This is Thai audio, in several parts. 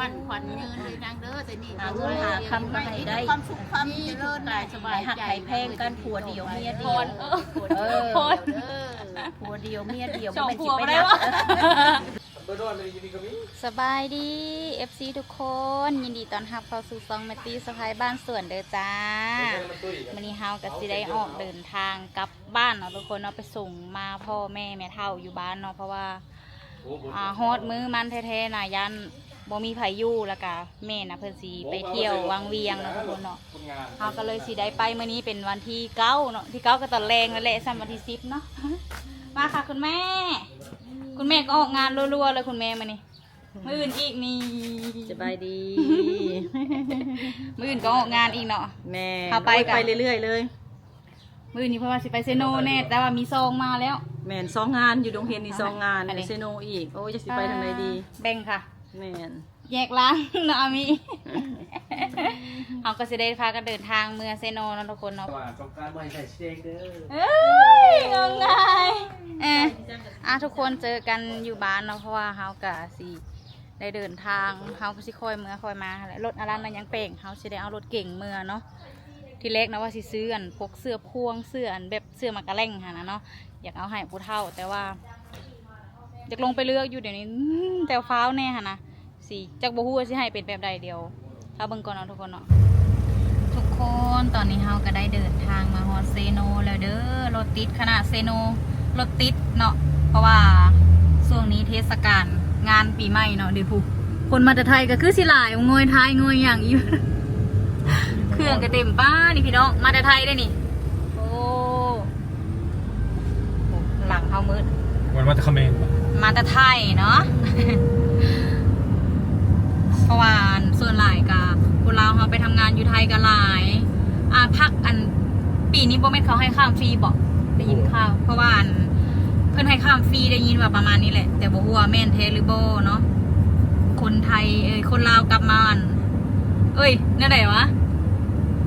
มันขวัญยืนเลยนางเด้อแต่นี่หาเงินหาคำมาให้ได้ ความสุขความเจริญกายสบายหักไข่แพงกันผัวเดียวเมียเดียวเออเออเด้อผัวเดียวเมียเดียวสองมันผัสิวไปบ่ได้นับวะสบายดี FC ทุกคน ยินดีต้อนรับเข้าสู่ซองแมตตี้สะพายบ้านสวนเด้อจ้าวันนี้เฮากับสิได้ออกเดินทางกลับบ้านเนาะทุกคนเนาะไปส่งมาพ่อแม่แม่เฒ่าอยู่บ้านเนาะเพราะว่าอ่าฮอดมือมันแท้ๆน่ะยัน บ่มีไผอยู่แล้วก็แม่น่ะเพิ่นสิไปเที่ยววังเวียงเนาะทุกคนเนาะเฮาก็เลยสิได้ไปมื้อนี้เป็นวันที่เก้าเนาะที่เก้าก็ตอนแรงนั่นแหละซ้ำวันที่สิบเนาะมาค่ะคุณแม่ คุณแม่ก็ออกงานรัวๆเลยคุณแม่มานี่มืออื่นอีกนี่สบายดี มืออื่นก็ออกงานอีกเนาะแม่เอาไปกันไปเรื่อยๆเลย มืออื่นนี่เพราะว่าสิไปเซโนแน่แต่ว่ามีซองมาแล้ว แม่นสองงานอยู่โรงเรียนนี่สองงานอันนี้เซโนอีก โอ้ยจะสิไปทางไหนดี แบ่งค่ะ แม่นแยกล้างเนาะอามีเขาก็จะได้พากันเดินทางเมืองเซโนเนาะทุกคนเนาะ ว่าต้องการไม่ใส่เชคเด้อเอ้ยงงไงเอออะทุกคนเจอกันอยู่บ้านเนาะเพราะว่าเฮากะสิได้เดินทางเฮาก็สิคอยเมื่อคอยมาแหละรถอารันนั้นยังเป่งเฮาสิได้เอารถเก่งเมื่อเนาะที่เล็กนะว่าสิซื้ออันพวกเสื้อพวงเสื้ออันแบบเสื้อมากระแล่งหานะเนาะอยากเอาให้ผู้เฒ่าแต่ว่า อยากลงไปเลือกอยู่เดี๋ยวนี้อื้อแต่ฟ้าวแน่ฮะนะสิจักบ่ฮู้ว่าสิให้เป็นแบบใดเดียวถ้าเบิ่งก่อนเนาะทุกคนเนาะทุกคนตอนนี้เฮาก็ได้เดินทางมาฮอดเซโนแล้วเด้อรถติดขนาดเซโนรถติดเนาะเพราะว่าช่วงนี้เทศกาลงานปีใหม่เนาะเดี๋ยวผู้คนมาแต่ไทยก็คือสิหลายงวยไทยงวยอย่างอยู่ เครื่องก็เต็มป้านี่พี่น้องมาแต่ไทยได้นี่ โอ้โหหลังเฮามืด วันมาตะคเมนมาแต่ไทยเนาะ เพราะว่าส่วนหลายกะคนเราวเขาไปทำงานอยู่ไทยกันหลาย อ่าพักอันปีนี้โบเมนเขาให้ข้ามฟรีบอกได้ยินข่าว เพราะว่าอันเพื่อนให้ข้ามฟรีได้ยินว่าประมาณนี้แหละ แต่บอกว่าแม่นเทหรือโบเนาะ คนไทยเอ้ยคนลาวกลับมาอัน เอ้ยนั่นไหนวะ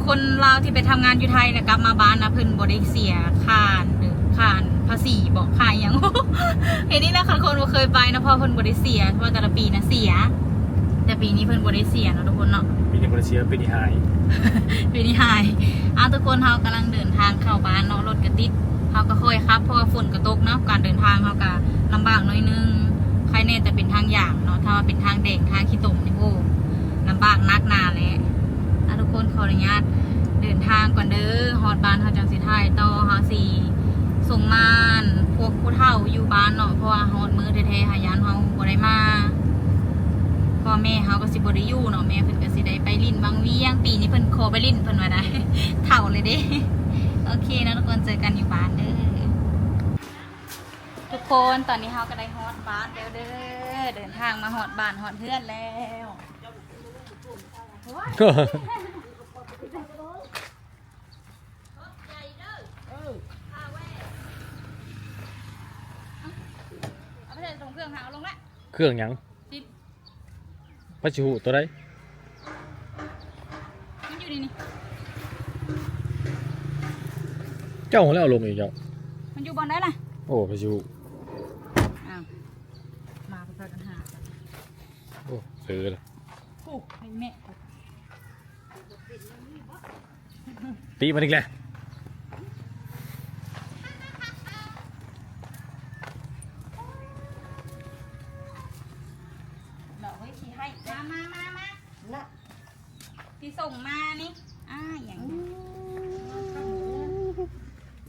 คนลาวที่ไปทำงานอยู่ไทยนะกลับมาบ้านนะเพิ่นบ่ได้เสียค่าหรือค่าภาษีบอกค่าอหย่างเห็นนี่นะคะคนบ่เคยไปนะเพราะเพิ่นบ่ได้เสียเพราะว่าแต่ละปีนะเสีย แต่ปีนี้เพิ่นบ่ได้เสียเนาะทุกคนเนาะปีนี้บริเซียปีนี้หายปีนี้หายอะทุกคนเรากำลังเดินทางเข้าบ้านเนาะรถกระติดเราก็ค่อยครับเพราะว่าฝนกระตกเนาะการเดินทางเราก็ลำบากหน่อยนึงใครแน่แต่เป็นทางอย่างเนาะถ้าว่าเป็นทางแดงทางขี้ตมนี่โอ้ลำบากนักหนาเลยอะทุกคนขออนุญาตเดินทางก่อนเด้อฮอดบ้านเฮาจังสิถ่ายต่อเฮาสิ ส่งมานพวกผู้เฒ่าอยู่บ้านเนาะเพราะว่าฮอดมือแท้ๆหายานเฮาบ่ได้มาพ่อแม่เขาก็สิบริยูเนาะแม่เพิ่นก็สิได้ไปลิ้นบางเวียงปีนี้เพิ่นโคไปลิ้นเพิ่นว่าได้เท่าเลยเด้โอเคนะทุกคนเจอกันอยู่บ้านเด้อทุกคนตอนนี้เขาก็ได้ฮอดบ้านแล้วเด้อเดินทางมาฮอดบ้านฮอดเพื่อนแล้วเอาไปใส่ต รงเครื่องหาเอาลงละเครื่องหยังติดพัชหูตัวใดมันอยู่นี่นี่เจ้าของแล้วเอาลงอีกเจ้ามันอยู่บอลได้ล่ะโอ้พัชหูอ้าวมาเพื่อกันหาโอ้เสือเลยผูกให้แม่ตีมันอีกแล้ว ที่ส่งมานี่อ่าอย่างนี้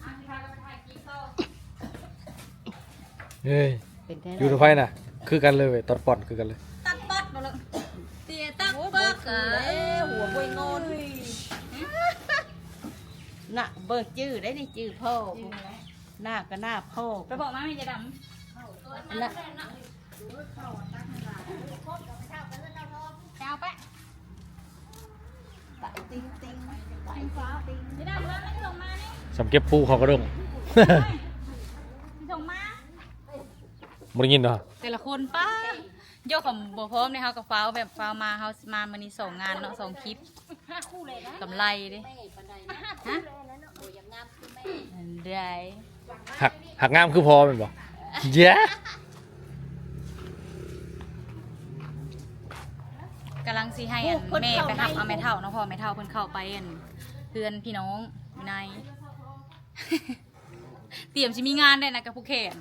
อะที่พาเราไปถ่ายกิ๊กโซ่เฮ้ยเป็นแค่อยู่ตรงไฟน่ะ คือกันเลยเว้ยตอดปอนคือกันเลย ตัดปัดมาเลยเตียตักปักเอ้ยหัวบวยงอนน่ะเบิกจื้อได้นี่จื้อพ่อหน้าก็หน้าพ่อไปบอกมาไม่จะดน่ะำเจ้าไปไปติ้งติ้งไป จะดำแล้วไม่ ส่งมานี่สำเก็บปูเขากระดงส่งมามึงได้ยินเหรอแต่ละคนป้าโยกของบัวพร้อมเนี่ยเขากับฟ้าวแบบฟ้าวมาเขามามันนี่สองงานเนาะสองคลิปกำไรดิฮะอันใดหักหักงามคือพอเป็นบ่เย้ กำลังสิให้อันแม่ไปหับเอาแม่เท่าเนาะพอแม่เท่าเพิ่นเข้าไปอันเพื่อนพี่น้องอยู่ใน เตรียมสิมีงานได้นะกับผู้แข่ง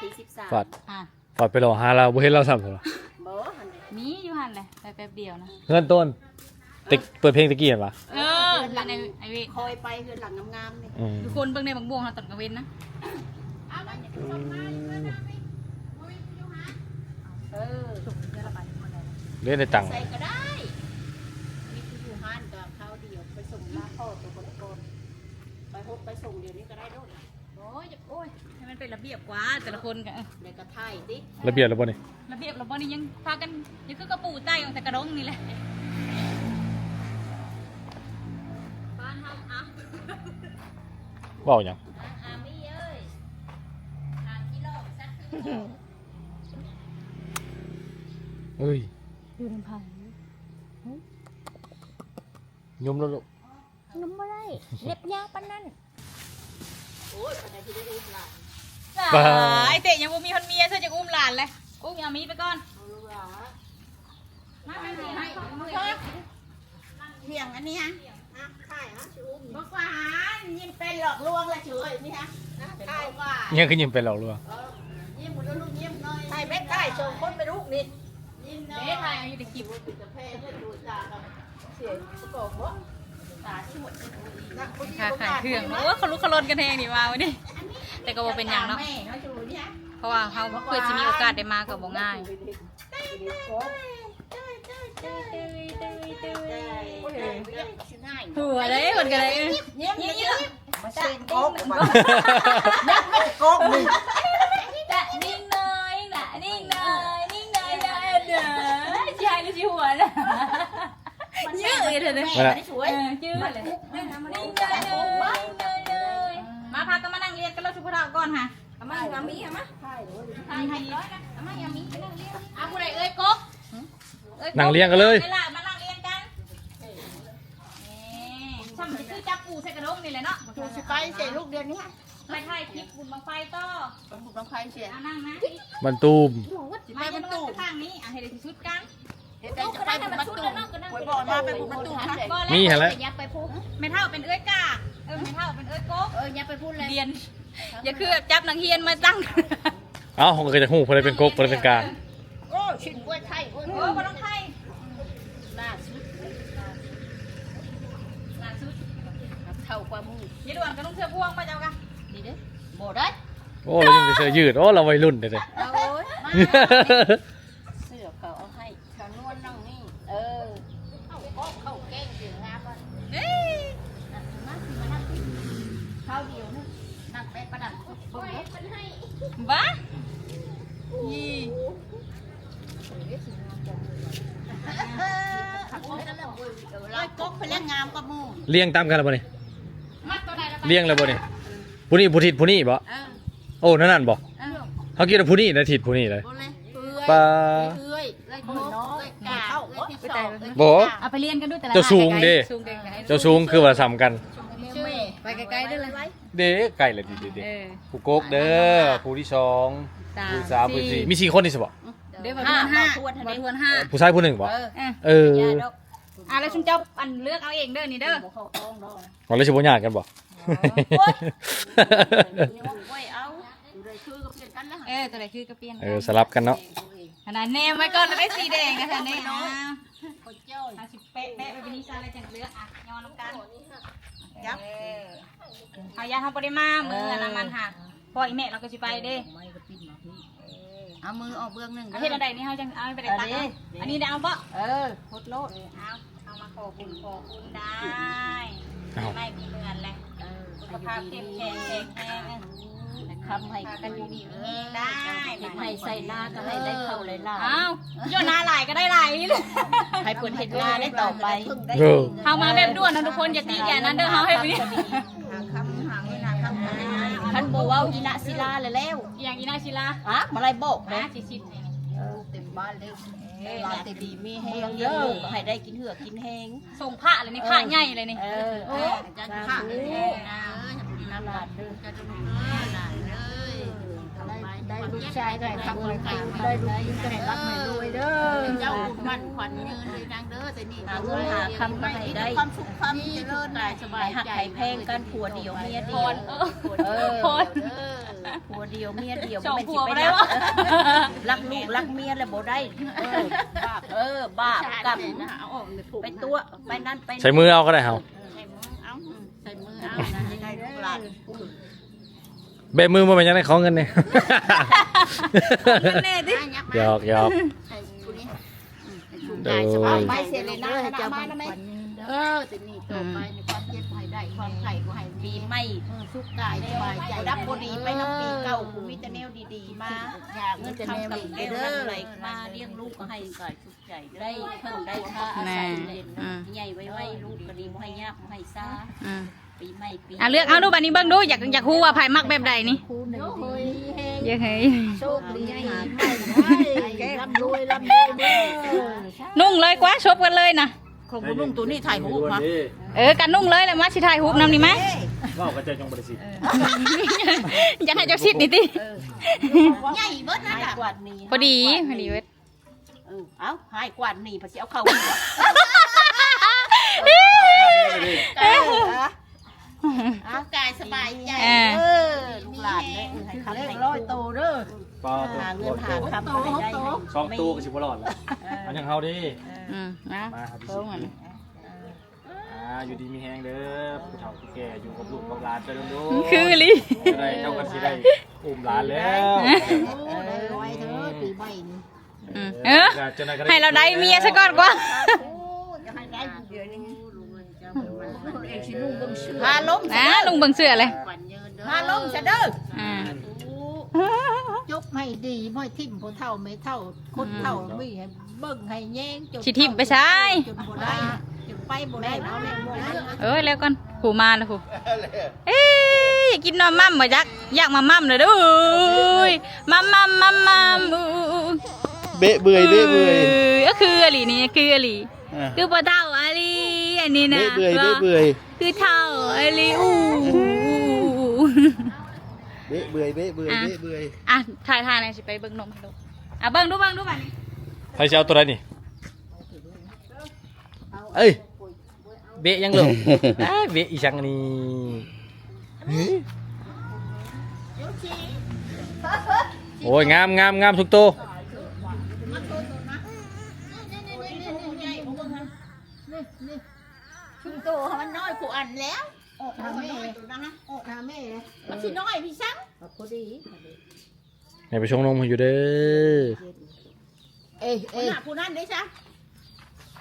ที่สิบสามฝาดอะฝาดไปรอหาเราบ่เห็นเราซ้ำเหรอโบหันเลยมีอยู่หันเลยไปแป๊บเดียวนะ เงินต้นติกเปิดเพลงตะกี้เห็นปะเออแล้วในไอเวคอยไปคือหลังงามๆนี่อืมทุกคนเบิ่งในบางบวงเราตอนกลางเว้นนะเออเล่นในตังค์ใส่ก็ได้นี่คืออยู่ห้านกับเขาเดียวไปส่งลาพ่อตัวคนก่อนไปพบไปส่งเดี๋ยวนี้ก็ได้ด้วยโอ้ยโอ้ยให้มันเป็นระเบียบกว่าแต่ละคนกันในกระไทยดิระเบียบแล้วบ่นี่ระเบียบระบบนี่ยังพากันยังคือกระปูใต้ของแต่กระดงนี่แหละบ้านเฮาอะเว้าหยังอามีเอ้ยทางกิโลสักคือเอ้ย อยู่ในพันยมแล้วลูกนุ่มบ่ได้เล็บยาวปานนั้นโอ้ยภายในที่ได้รู้หลานไอเตะยังบ่มีคนเมียเธอจะอุ้มหลานเลยอุ้มอามีไปก่อนเอาลูกหลานมาไปสิให้เพียงอันนี้ฮะอะค่ายฮะชื่ออุ้มบอกว่ายิ้มเป็นหลอกลวงละเฉยนี่ฮะค่ายว่ายังคือยิ้มไปแล้วหรือเปล่าเออยิ้มหมดแล้วลูกยิ้มหน่อยใช่แม่ใกล้ชงคนไปลูกนี่ยิ้มหน่อย เด้ถ่ายอยู่ในคลิปติดกาแฟเพื่อดูตาครับเสียงประกอบว่าตาที่หมดนักบุญค่ะขายเครื่องโอ้เขาลุกเขาลนกันแทงนี่ว่าวันนี้แต่ก็บ่เป็นหยังเนาะแม่เนาะจูเนี่ยเพราะว่าเขาเพื่อจะมีโอกาสได้มาก็บ่ง่ายหัวเลยคนกันเลยเยี่ยมเยี่ยมมาเซ็นโก๊กมายักไม่โก๊กมึง จะนิ่งเลยนะนิ่งเลยนิ่งเลยนะเด้อชายหรือชิหัวนะเยอะเลยเธอเนี่ยแม่ไม่สวยเออชื่ออะไรนิ่งเลยนิ่งเลยเลยมาพากันมานั่งเรียนกันแล้วชุบเราก่อนค่ะอามาอามีอามาทำให้ร้อยนะอามาอย่ามีไปนั่งเรียนอะผู้ใดเอ้ยก๊กนั่งเลี้ยงกันเลยเวลามานั่งเรียนกันช่ำจะคือจับปูใส่กระด้งนี่แหละเนาะจูสไปเสียลูกเดือนนี้ไปถ่ายคลิปบุญบังไฟต่อผมบุกน้ำไฟเสียอะนั่งนะมันตูมมาจะนวดข้างนี้อะให้ได้ที่สุดกันเดี๋ยวจะไปบุกประตู หวยบอกมาไปบุกประตูค่ะบ่แล้วมีหั่นแหล้ว ยับไปพูดไม่เท่าเป็นเอ้ยกาเออไม่เท่าเป็นเอ้ยโก๊กเออยับไปพูดเลยเรียนอย่าคือแบบจับนังเฮียนมาตั้งเอ้าเขาก็จะฮู้คนใดเป็นกกคนใดเป็นกลางโอ้ชิ้นกล้วยไทยโอ้บ่ต้องไทยล่าสุดล่าสุดเท่ากว่ามืออย่าด่วนก็ต้องเชื่อพวงมาเจ้ากันนี่เด้โบได้โอ้เรายังจะเสื้อยืดโอ้เราวัยรุ่นเด้อเด้อ โอ้ยเสื้อเขาเอาให้ขานวลนั่งนี่ เออ เข้าก้องเข้าแกงเสียงงามอะ เอ้ย นั่งมาสิมานั่งข้าวเดียวนึงนั่งไปประดั บโอ้ยเป็นให้บ้ายี่ร้อยก๊กไปเล่นงามกับมูเลี้ยงตามกันแล้วบ่นี่มัดตัวใดละเลี้ยงแล้วบ่นี่ผู้นี้ผู้ทิศผู้นี้บ่เออโอ้นั่นนั่นบ่เออเขาคิดว่าผู้นี้นะทิศผู้นี้เลยโบเลยเอ้ยปลาเอ้ยเอ้ยโก๊กเอ้ยกาเอ้ยที่สองเอ้ยบ่เอาไปเรียนกันด้วยแต่ละเจ้าสูงเด้สูงเด้ให้เจ้าสูงคือว่าซ้ำกันชื่อไปไกลๆด้วยเลย เด้ไกลเลยดิเด้เออ ผู้กกเด้อผู้ที่สองสามผู้สามผู้สี่มีสี่คนนี่สิบ่เดี๋ยวบทวนห้าบทวนห้าผู้ชายผู้หนึ่งบ่เออเออเอออย่าดอกอะแล้วชุนเจ้าอันเลือกเอาเองเด้อนี่เด้อบ่เข้าต้องดอกมันเลยสิบ่ยากกันบ่นี่ว่าไว้เอาอยู่เลยคือกับเพื่อนกันแล้วเออตัวไหนคือกระเปียนเออสลับกันเนาะขนาดแนมไว้ก่อนแล้วได้สีแดงกันเถอะเนี่ยอะคนเจ้าทาสิเป๊ะเป๊ะไปเป็นนิชาอะไรจังเลือกอะย้อนน้ำกัน ยับเออเอายาทำปริมามือน้ำมันหักพออีแม่เราก็สิไปเด้เอามือออกเบื้องหนึ่งเอาเฮ็ดอะไรนี่เฮาจังเอาไปได้ตักเอาอันนี้ได้เอาบ่เออพดโลดเอาเอามาขอคุณขอคุณได้เอาไม่มีเงินเลยเออสุขภาพเข้มแข็งแข็งแรง คำให้กันอยู่ดีเองได้ให้ใส่หน้าก็ให้ได้เข้าเลยล่ะอ้าวโยนหน้าหลายก็ได้หลายเลยให้เปิดเห็นหน้าได้ต่อไปเออเฮามาแบบด่วนนะทุกคนอย่าตีแก่นั้นเด้อเฮาให้ไปนี่หาคำหาเวลาคำกันท่านบอกว่าอีนะศิลาเลยแล้วอย่างอีนาชิลาอะมาไรบอกนะนะสิชิดนี่เต็มบ้านเลยลาเต็มดีมีแห้งเยอะให้ได้กินเหือกกินแห้งส่งพระเลยนี่พระใหญ่เลยนี่เออโอ้จะข้าเลยนะน้ำหลาดเลยจะดูหลานเลย ได้ลูกชายได้ทำอะไรได้ลูกกินได้รักไม่รวยเด้อเจ้าคุณมันขวัญยืนเลยนางเด้อแต่นี่หาเงินหาคำมาให้ได้ความสุขความเจริญกายสบายหักใจไข่แพงกันผัวเดียวเมียพเดียวรเออเออพรเด้อผัวเดียวเมียเดียวสองเป็นผัสิวไปบ่ได้รักวะรักลูกรักเมียแล้วบ่ได้เออบาปเออบาปกรรมเอาออกในถุงไปตัวไปนั่นไปใช้มือเอาก็ได้เฮาใส่มือเอาใส่มือเอานะยังไงลูกหลาน เบะมือมาเป็นยังไงขอเงินเนี่ย แน่ดิหยอกหยอกใส่ถุงนี้โดยเอาไปเสียเลยนะจะมานะแม่เออแต่นี่ต่อไปในความเจ็บให้ได้ความไข่ก็ให้ปีมีใหม่เออสุขกายสบายใจรับบดีไปน้ำปีเก่ากูมีแต่แนวดีๆมาอยากเงิเงินนจะทำแนวกับดีแก้วเด้นั่องไหลมาเลี้ยงลูกก็ให้ก่อยสุขใจได้เพิ่งได้ค่าอาศัยเล่นใหญ่ไว้ไว้ลูกก็ดีบ่ให้ยากบ่ให้ซ่า อืม ปีใหม่ปีอะเลือกเอาดูบัดนี้เบิ่งดูอยากอยากฮู้ว่าไผมักแบบใดนี่คูหนึ่งเฮ้ยแห้งเยอะเฮ้ยโชคดีให้ไม่ได้ร่ำรวยร่ำรวยเด้อนุ่งเลยกว่าชบกันเลยนะของคุณลุงตัวนี้ถ่ายรูปมาเออกันนุ่งเลยแล้วมาสิถ่ายรูปนำนี่ไหมว่าวกระเจยจงบริสิทธิ์อยากให้เจ้าชิดนี่ติใหญ่เบิดนั่นให้อะกวาดหนีพอดีพอดีเว้ยเออเอ้าให้กวาดหนีพอสิเอาเข้า เอากายสบายใจเออ เออลูกหลานได้ให้คำให้ร้อยโตเด้อปลาหาเงินหาคำมาให้ได้สองตู้ก็สิบหลอดแล้วอันยังเฮาดิอืมนะมาครับพี่เพิ่งมันอ่าอยู่ดีมีแฮงเด้อผู้เฒ่าผู้แก่อยู่กับลูกกับหลานไปดูดูคือลิจะได้เจ้ากันสิได้อุ้มหลานแล้วโอ้ได้ร้อยเถอะปีใหม่นี่อืมเออจะได้ก็ให้เราได้เมียซะก่อนกว่าโอ้จะให้ได้เดี๋ยวนี้ เอง สินุ่งเบิ่งเสือพาล้มนะลุงเบิ่งเสื้อเลย ขวัญยืนเด้อพาล้มซะเด้ออ่าจบให้ดีไม่ทิ่มผู้เท่าไม่เท่าคนเท่าไม่ให้เบิ่งให้แย่งจนสิทิมไปใช้ จนบ่ได้จนไปบ่ได้เอาแม่บ่ได้เอ้ยแล้วก่อนผูมาแล้วผูเอ้ยอยากกินนมมั่มบ่จักอยากมามั่มเลยเด้ออุ้ยมั่มมั่มมั่มมั่มอู้เบะเบื่อยเบะเบื่อยก็คืออหลีนี่คืออหลีอะคือปลาเท่าอหลี อันนี้นะเบะเบื่อยเบะเบื่อยคือเท่าอหลีอู้เบะเบื่อยเบะเบื่อยอะเบะเบื่อยอะถ่ายถ่ายหน่อยสิไปเบิ่งนมให้ดูอะเบิ่งดูเบิ่งดูบัดนี้ใครจะเอาตัวใดนี่เอ้ยเบะยังเหรออ้ายเบะอีชังนี่โอ้ยงามงามงามทุกตัว ชุมโตมันน้อยกูอันแล้วออกมาน้อยตัวนะฮะออกมาแม่มันสิน้อยพี่ซังพอดีให้ไปชงนมให้อยู่เด้อเอ้ยเอ้ยผู้นั้นได้ซะ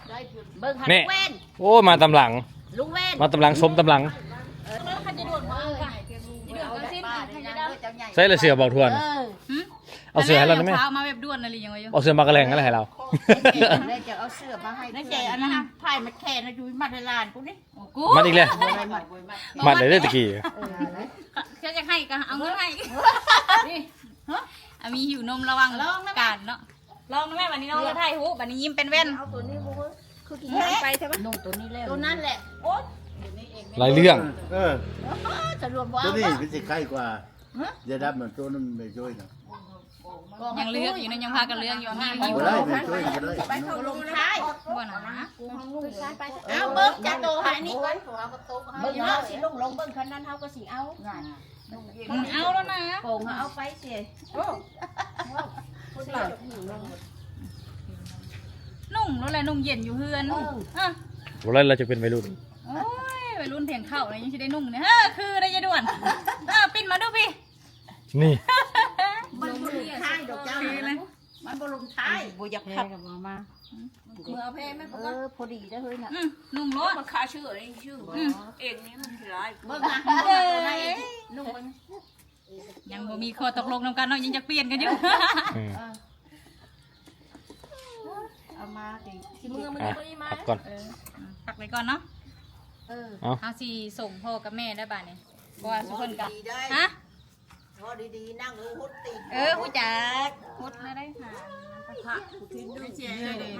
ได้เบิ่งหันนี่แว่นโอ้ยมาตำหลังลุงแว่นมาตำหลังสมตำหลังใส่ละเสือบอกทวน เออหึเอาเสือให้เราได้ไหมแต่แเอามาแบบด่วนอะไรอย่างเงี้ยเอาเสือมากระแลงนั่นแหละให้เราแล้วจะเอาเสื้อมาให้นั่นใจอันนั้นพายมาแค่นะอยู่มาในลานกูนี่โอ้กูมัดอีกเลยอะไรมามัดเลยเด้อตะกี้เชื่อจะให้ก็เอาเงินให้นี่ฮะอะมีหิวนมระวังการเนาะลองนะแม่วันนี้น้องจะถ่ายหูวันนี้ยิ้มเป็นแว่นเอาตัวนี้กูคือกินไปใช่ไหมนุ่งตัวนี้แล้วตัวนั้นแหละโอ๊ยหลายเรื่อง เออจะรวมว่าตัวนี้เป็นสิใกล้กว่า จะดับเหมือนตัวนั้นไม่ช่วยนะ ยังเลือกอยู่นะยังพากันเลือกอยู่มีหิวบ่ได้ไม่ช่วยบ่ได้ไปเขาลงท้ายบ่นะนะเอาเบิ้งจัดโตหายนี่ก่อนเบิ่งเอาสิลงลงเบิ่งคันนั้นเฮาก็สิเอาอืมเอาแล้วนะโป่งเอาไปสินุ่งแล้วแหละนุ่งเย็นอยู่เฮือนอะวันนี้เราจะเป็นวัยรุ่นโอ้ยวัยรุ่นเถียงเข้าเลยยังจะได้นุ่งเนี่ยเฮ้อคือได้ยายด่วนเออปิ้นมาดูพี่นี่ มันบลุมท้ายดอกเจ้าเลยมันบลุมท้ายบ่อยากขับมือเอาเพไหมเออพอดีเด้อเฮ้ยน่ะอืมนุ่งรถมันค่าชื่ออะไรชื่อเองนี่มันสิหลายเบิ้งมาเบิ้งตัวไหนนุ่งมันยังบ่มีข้อตกลงนำกันเนาะยังจะเปลี่ยนกันอยู่อืมเอามาดิอะพักก่อนพักไว้ก่อนเนาะเออเอาเอาสิส่งพ่อกับแม่ได้บ้านนี่บ่ว่าสุเพิ่นกันดีได้ฮะ พอดีๆนั่งรู้หุดตีเออผู้จักหดมาได้ค่ะผักทิ้งดูเชียร์เลย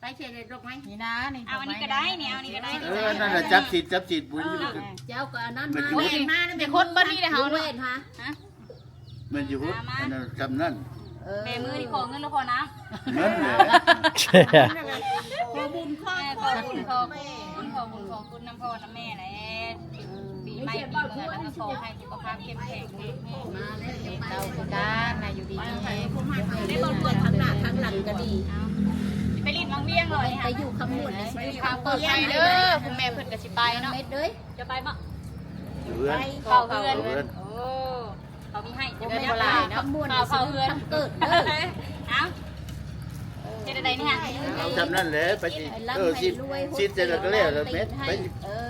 ไปเชียร์เลยดอกไม้นี่นะนี่เอาอันนี้ก็ได้นี่เอาอันนี้ก็ได้เออนั่นน่ะจับจิตจับจิตบุญอยู่กันเจ้าก็อันนั้นมันมาอยู่เวนมาเด็กคนบ้านนี้เลยเฮาเวเนาะนฮะมันอยู่อันนั้นจำนั่นเอแม่มือนี่ขอเงินแล้วขอน้ำเงินแหละขอบุญขอ แม่ขอบุญขอบุญขอบุญขอคุณน้ำพ่อน้ำแม่แหละปีใหม่ปีเมืองแล้วก็ขอให้สุขภาพเข้มแข็งแม่เราคือการนะอยู่ดีมีแฮงได้บอลเปิดทางหน้าทางหลังก็ดีไปลิ้นวังเวียงเลยแต่อยู่ขมวดในชีวิตค่ะเปิดไปเด้อคุณแม่เพิ่นก็สิไปเนาะเม็ดเลยจะไปบ่เพื่อนเข้าเพื่อนโอ้เขามีให้จะจะไม่ไม่ลาเนาะเขมวดเข้าเข้าเฮือนเกิดเด้อเอ้า เฮ็ดได้นี่ฮะเอาจำนั่นแหละไปสิเออสิสิเสร็จแล้วก็แล้วแล้วเม็ดไป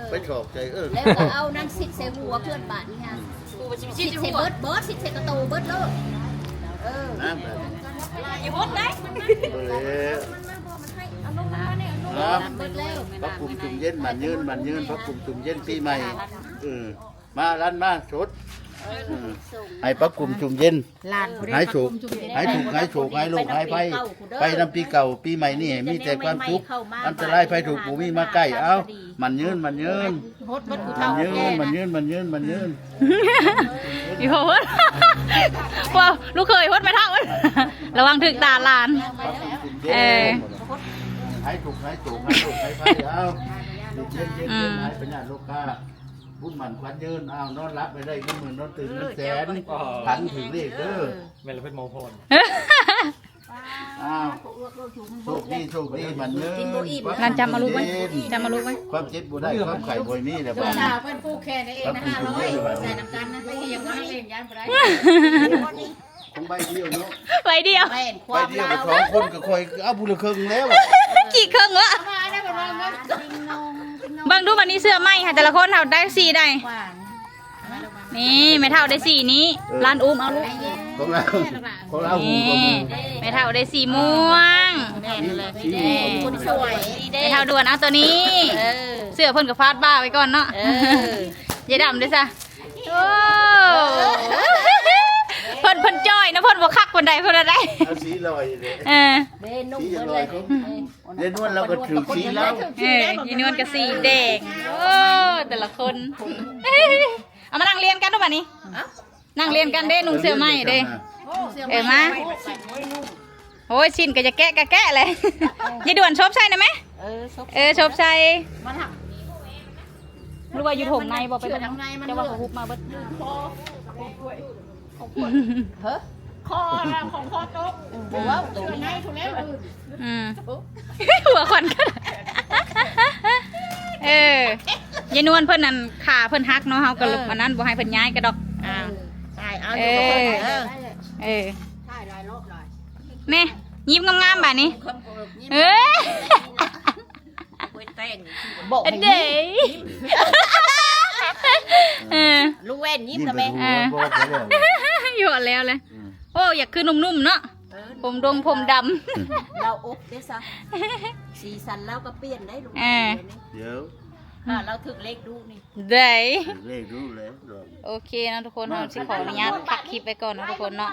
ไปถอกใจเออแล้วก็เอานั่นสิใส่หัวเพื่อนบาทนี่ฮะกูบ่สิสิสิใส่หัวเบิร์ดเบิร์ดสิใส่กระตูเบิร์ดเลยเออน้ำแบบอย่าหดได้เลยนะเบิร์ดแล้วพระกลุ่มจุ่มเย็นมันยืนมันยืนพระกลุ่มจุ่มเย็นปีใหม่เออมาร้านมาชด ให้พระกลุ่มจุ่มเย็น ลานหายโศกหายถูกข์หายโศกหายโรคหายภัยไปนำปีเก่าปีใหม่นี่ให้มีแต่ความสุขอันตรายภัยถูกข์ผู้มีมาใกล้เอ้ามันยืนมันยืนฮดบัดกูมัเท่านยืแก่นมันนะยืนมันยืนมันยืนอีโหดว้าวลูกเคยหดไม่เท่าระวังถึกตาหลานเออ หายถูกข์หายโศกหายโรคหายภัยเอ้าถูกเย็นเย็นเย็นหายปัญญาโลกา บุญมันควันยืนอ้าวนอนรับไปได้ก็หมื่นนอนตื่นเป็นแสนพันถึงเลขเด้อแม่นละเป็นโมพลอ้าวโชคดีโชคดีมันยืนหลานจำมาลูกไหมจำมาลูกไหมความเจ็บบ่ได้ความไข่บ่มีแต่เจ้าว่าสาวเป็นผู้แค่นั่นเองนะห้าร้อยใส่น้ำกันนะไม่ยังไม่เล่นยันไปได้คงใบเดียวเนาะไว้เดียวแม่นคใบวามเดียวลากับวสองคนก็คอยเอาบุญครึ่งแล้วกี่เครื่องวะมาได้เป็นวันนั้น เบิ่งดูวันนี้เสื้อไหมค่ะแต่ละคนเท่าได้สีได้กว่านี่ไม่เท่าได้สีนี้ร้านอุ้มเอาลูก ของเราของเราหูนี่ก็มีไม่เท่าได้สีม่วงสีคนสวยไม่เท่าด่วนเอาตัวนี้ เสื้อเพิ่นกับฟาดบ้าไว้ก่อนเนาะยายดำด้วยจ้ะโอ้ เพิ่นเพิ่นจ้อยนะเพิ่นบ่คักปานใดเพิ่นอะไรเอาสีลอยเลย เออเด้นุ่มสีจะเบิร์ดลเลอยยเขาเล่นนวลเราก็ถือสีแล้ว เออยีนวลกับสีแดงโอ้แต่ละคน เอามานั่งเรียนกันทุกวันนี้นั่งเรียนกันเด้นุ่งเสื้อไหมเด้ เออมาโอ้ยชินก็จะแกะกะแกะเลยยายด่วนชอบใช่นะไหมเออซบเออชอบใช่มันหักรู้ว่าอยู่ถงในบ่ไปเชื่อเบิ่งทางในมันจะเหว่าลือเขาฮุบมาเบิด คอเฮ้คอแล้วของคอโต๊ะบอกว่าตัวเชื่อนี้ไงถูกแล้วอืมหัวควันก็เออยายนวลเพิ่นนั่นขาเพิ่นฮักเนาะเฮาก็ลบอันนั้นบ่ให้เพิ่นย้ายกระดอกอ่าใช่เอาเออยู่กับคนอเออเออใช่ลายรอบลายแม่ยิ้มงามๆแบบนี้คำเปิดนี่เอ้ยไปแต่งบอกอันให้เด้ เออลูกแว่นยิ้มยิ้มกับไปแม่ ดูบอกเขาแล้วอยู่แล้วเลยโอ้อยากคือนุ่มๆเนาะผมดงผมด เราอบได้ซะสีสันเราก็เปลี่ยนได้ลูกำเออเดี๋ยวถ้าเราถึกเลขดูนี่ได้เลขรู้แล้วโอเคนะทุกคนเราสิขออนุญาตพักคลิปไปก่อนนะทุกคนเนาะ